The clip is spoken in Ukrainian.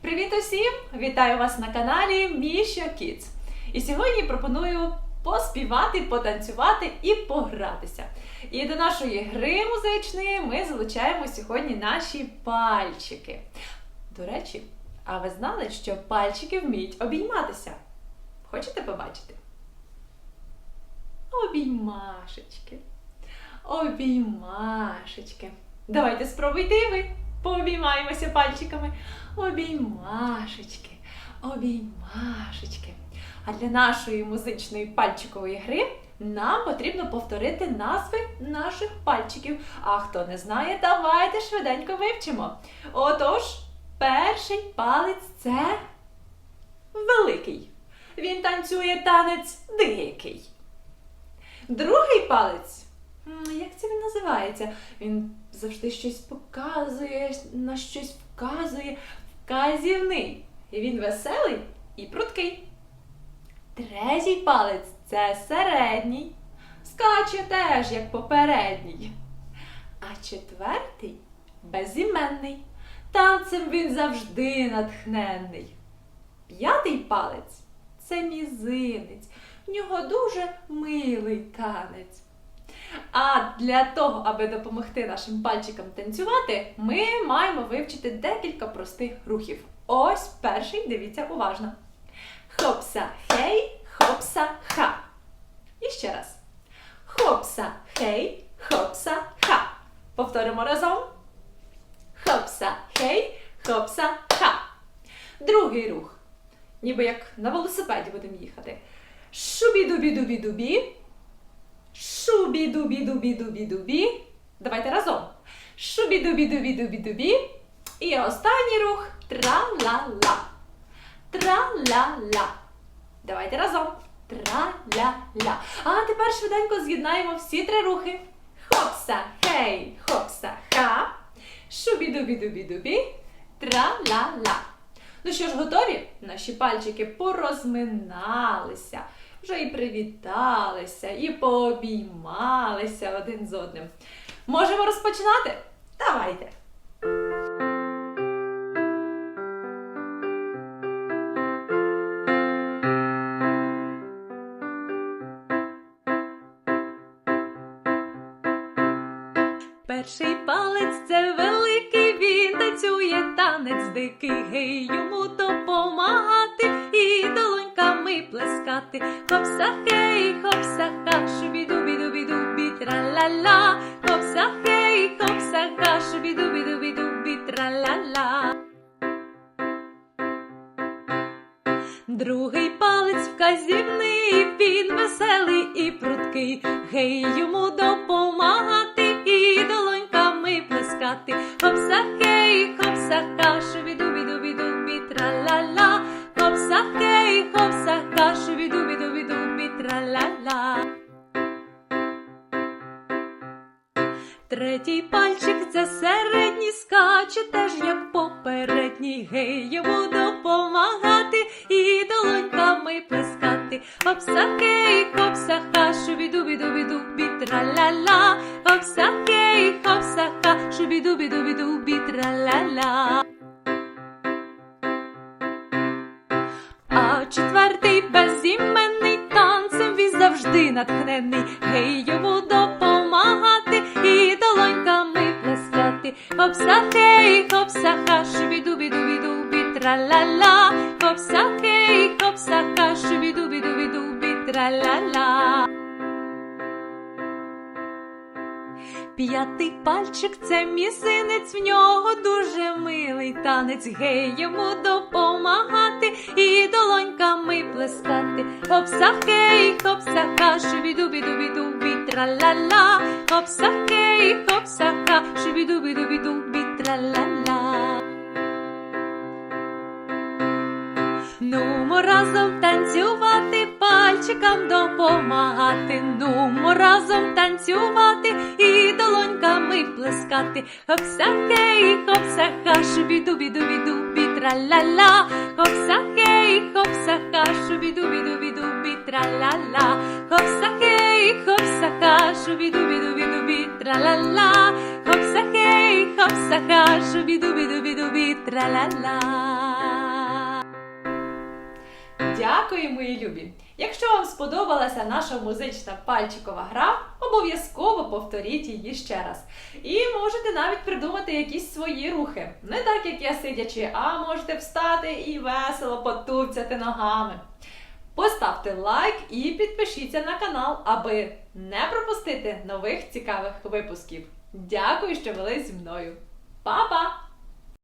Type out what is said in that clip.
Привіт усім! Вітаю вас на каналі Міша Kids. І сьогодні пропоную поспівати, потанцювати і погратися. І до нашої гри музичної ми залучаємо сьогодні наші пальчики. До речі, а ви знали, що пальчики вміють обійматися? Хочете побачити? Обіймашечки. Обіймашечки. Давайте спробуйте і ви. Пообіймаємося пальчиками. Обіймашечки, обіймашечки. А для нашої музичної пальчикової гри нам потрібно повторити назви наших пальчиків. А хто не знає, давайте швиденько вивчимо. Отож, перший палець це великий. Він танцює танець дикий. Другий палець. Як це він називається? Він завжди щось показує, на щось вказує. Вказівний. І він веселий і пруткий. Третій палець це середній. Скаче теж, як попередній. А четвертий безіменний. Танцем він завжди натхненний. П'ятий палець це мізинець. В нього дуже милий танець. А для того, аби допомогти нашим пальчикам танцювати, ми маємо вивчити декілька простих рухів. Ось перший, дивіться уважно. Хопса, хей, хопса, ха. І ще раз. Хопса, хей, хопса, ха. Повторимо разом. Хопса, хей, хопса, ха. Другий рух. Ніби як на велосипеді будемо їхати. Шубі-дубі-дубі-дубі. Шубі-дубі-дубі-дубі-дубі. Давайте разом. Шубі-дубі-дубі-дубі-дубі. І останній рух тра-ла-ла. Тра-ла-ла. Давайте разом. Тра-ля-ля. А тепер швиденько з'єднаємо всі три рухи. Хопса, хей, хопса, ха. Шубі-дубі-дубі-дубі. Тра-ла-ла. Ну що ж, готові? Наші пальчики порозминалися, вже і привіталися, і пообіймалися один з одним. Можемо розпочинати? Давайте! Перший палець це великий, він танцює танець дикий, гей йому допомагати долоньками плескати. Хопса, хей, хопса, ха, шубі-дубі-дубі-дубі, тра-ла-ла. Хопса, хей, хопса, ха, шубі-дубі-дубі-дубі, тра-ла-ла. Другий палець вказівний, він веселий і пруткий, гей йому допомагати і долоньками плескати. Хопса, хей, Третій пальчик це середній скаче, теж як попередній, гей йому допомагати і долоньками плескати. Хопса, хей, хопса, ха, шубі-дубі-дубі-дубі, тра-ла-ла. Хопса, хей, хопса, ха, шубі-дубі-дубі-дубі. А четвертий безіменний танцем він завжди натхнений, плескати. Хопса, хей, хопса, ха, шубі-дубі-дубі-дубі, тра-ла-ла. Хопса, хей, хопса, ха, шубі-дубі-дубі-дубі, тра-ла-ла. П'ятий пальчик це мізинець, в нього дуже милий танець, гей йому допомагати і долоньками плескати. Хопса, хей, хопса, ха, шубі-дубі-дубі-дубі, тра-ла-ла. Хопса, хей, хопса, ха, шубі-дубі-дубі-дубі, тра-ла-ла. Нумо разом танцювати, пальчикам допомагати. Нумо разом танцювати і долоньками плескати. Хопса, хей, хопса, ха, шубі-дубі-дубі-дубі, тра-ла-ла. Хопса, хей, хопса, ха, шубі-дубі-дубі-дубі, тра-ла-ла. Хопса, хей, хопса, ха, шубі-дубі-дубі-дубі, тра-ла-ла. Хапсаха, шубі-дубі-дубі-дубі, тра-ла-ла. Дякую, мої любі! Якщо вам сподобалася наша музична пальчикова гра, обов'язково повторіть її ще раз. І можете навіть придумати якісь свої рухи. Не так, як я сидячи, а можете встати і весело потупцяти ногами. Поставте лайк і підпишіться на канал, аби не пропустити нових цікавих випусків. Дякую, що були зі мною. Па-па!